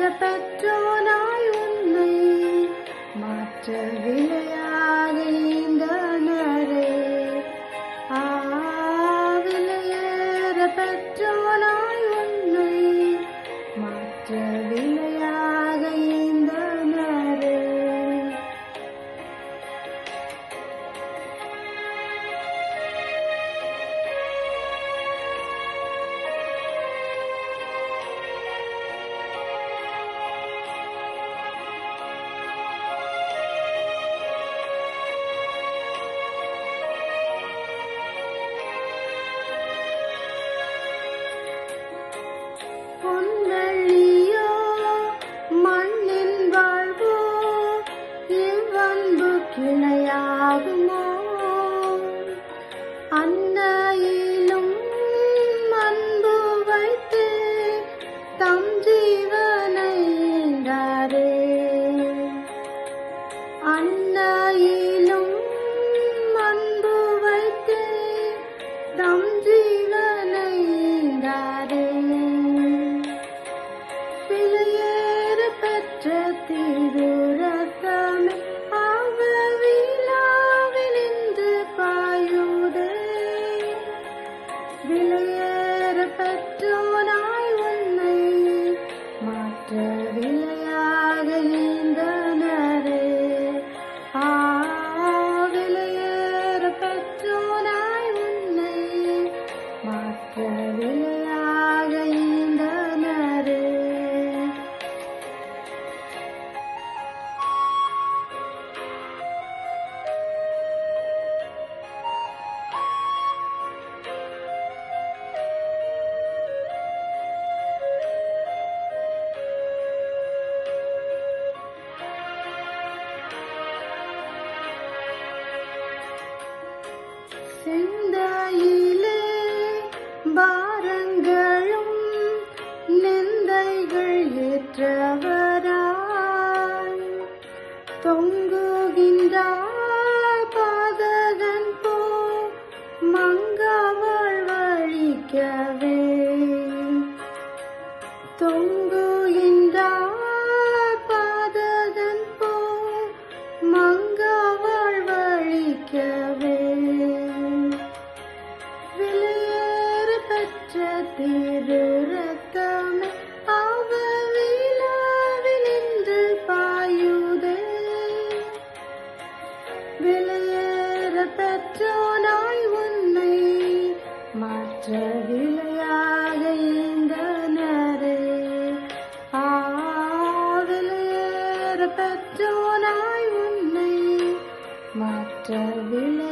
விலையேற பெற்றோனாய் உன்னை மாற்ற அன்னையிலும் சிந்தையிலே பாரங்களும் நிந்தைகள் ஏற்றவராய். தொங்குகின்றார் பாதகன் போ மங்காவள் வழிக்கவே. தொங்கு பெற்ற திருரத்தமே ஆவிலாவினின்று பாயுதே. விலையேற பெற்றோனாய் உன்னை மாற்ற விலையாக ஈந்தனரே ஆ விளையேற பெற்றோனாய் உன்னை மாற்ற விளை